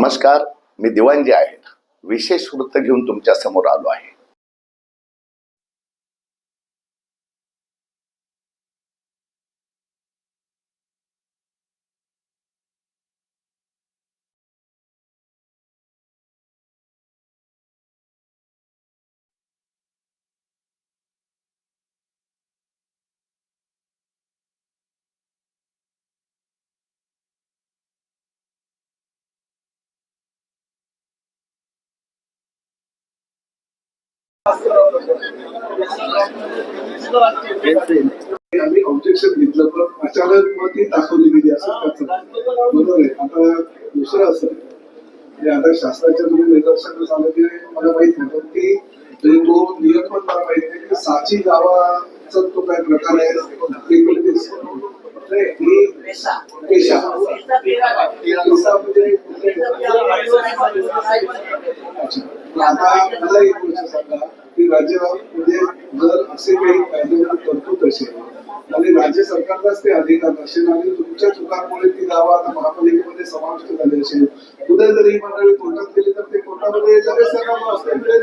नमस्कार मी दिवाणजी आहे. विशेष वृत्त घेऊन तुमच्यासमोर आलो आहे. आम्ही ऑब्जेक्शन घेतलं पण अचानक मग ती दाखवली गेली असं त्याचं. बरोबर आहे. आता दुसरं असं म्हणजे आता शास्त्राच्या तुम्ही निदर्शन झालं की मला माहीत नव्हतं. की म्हणजे तो नियम पण मला माहीत नाही की साची गावाचा तो काय प्रकार आहे ते पेशा. पेशा. म्हणजे आता मला एक गोष्ट सांगा. की राज्य म्हणजे जर असे काही कायदेशीर तरतूद असेल आणि राज्य सरकारलाच ते अधिकार असेल आणि तुमच्या चुकांमुळे ती गावं आता महापालिकेमध्ये समाविष्ट झाली असेल उद्या जर ही मंडळी कोर्टात गेली तर ते कोर्टामध्ये लगेच त्यांना असते मिळेल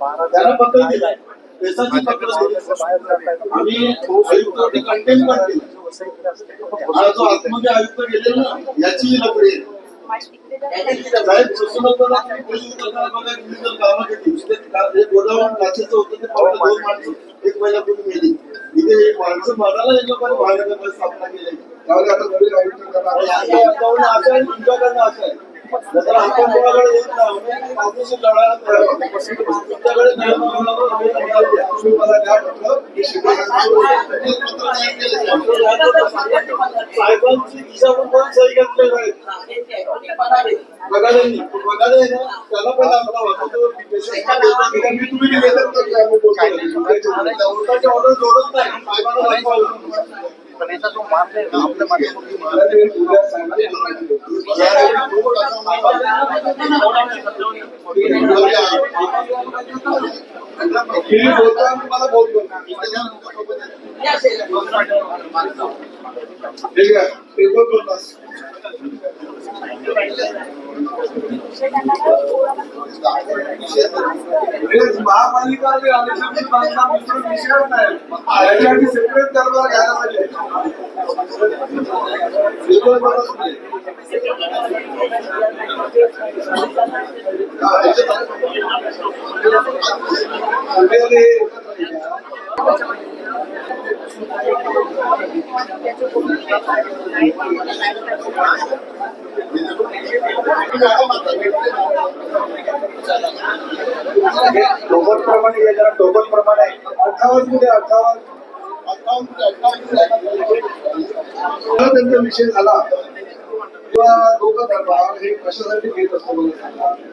मला आता आम्ही कंटेन जो आतमध्ये आयुक्त गेले ना याची लपडी एक महिन्यापूर्वी इथे माणसं मारायला हे लोकांनी भाड्यानं स्थापना केली त्यामुळे आता नवीन आयुक्त असं आहे तुमच्याकडनं असं आहे नंतर आपण कोणाकडे येत नाही आम्ही आपल्याशी लढायला तयार आहोत. तुमच्याकडे नाही मागवलं तर आम्ही लढायला द्या. तुम्ही मला द्या म्हटलं मी शिवसेनेचं एक पत्र तयार केलं. साहेबांची दिशा पण कोण सही घेतलेली नाही बघायला बघायला आहे ना त्याला पण आपला होता तो मी तुम्ही निवेदन करतो आम्ही बोलतो उलटाची ऑर्डर जोडत नाही साहेबांना महापालिका आणि अनेकांची बांधकाम दुसरा विषयच नाही याच्यासाठी सेपरेट दरबार घ्यायला पाहिजे पेपर टोबत प्रमाणे हे जरा टोबत प्रमाणे अठ्ठावन्नमध्ये अठ्ठावन्न त्यांचा विषय झाला किंवा लोक दरबार हे कशासाठी घेत असतो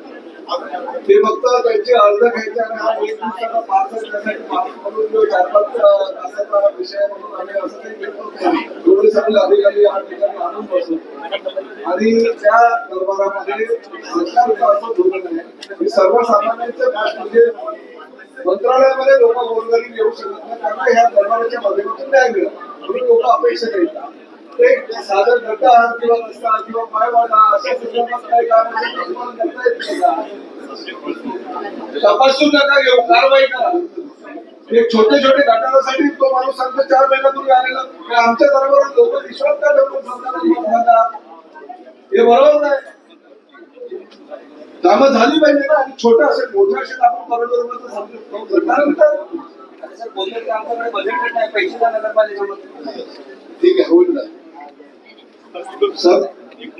ते फक्त त्यांची अर्ज घ्यायचे आणि हा एक दिवसाचा पास करण्यासाठी पास म्हणून जो चार पाच तासाचा विषय म्हणून आम्ही असं काही घेत नव्हतो. एवढे सगळे अधिकारी या ठिकाणी आणून बसू. आणि त्या दरबारामध्ये सरकारचं असं धोरण आहे. की सर्वसामान्यांचं म्हणजे मंत्रालयामध्ये लोक रोजगारी घेऊ शकत नाही. कारण ह्या दरबाराच्या माध्यमातून न्याय मिळत म्हणून लोक अपेक्षा करतात साधं किंवा रस्ता किंवा पायवाटा अशा संदर्भात काही तपासून नका घेऊ कारवाई करा हे छोटे छोटे गटारासाठी तो माणूस सांगतो चार महिन्यापूर्वी आलेला आमच्या बरोबर लोक विश्वास का ठेवतो हे बरोबर नाही कामं झाली पाहिजे ना आणि छोटं असेल मोठं असेल आपण बरोबर तर समजू त्यानंतर ठीक आहे होईल ना. सर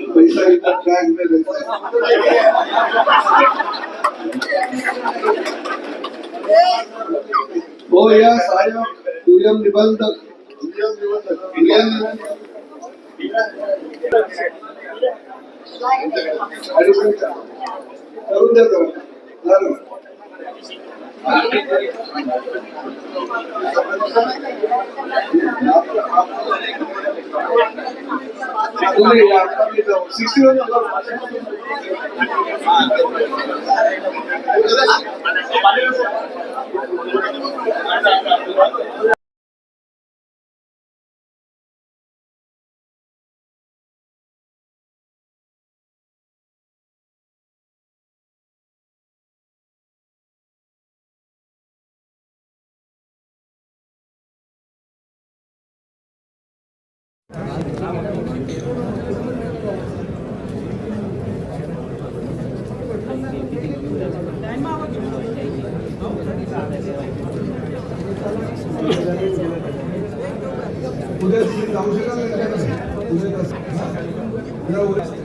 पैसा विकत बॅग में हो या साऱ्या दुय्यम निबंधक दुय्यम निबंधक करून द्या जरा. उद्या तुम्ही जाऊ शकाल का? उद्या कसं? हा? उद्या- उद्या-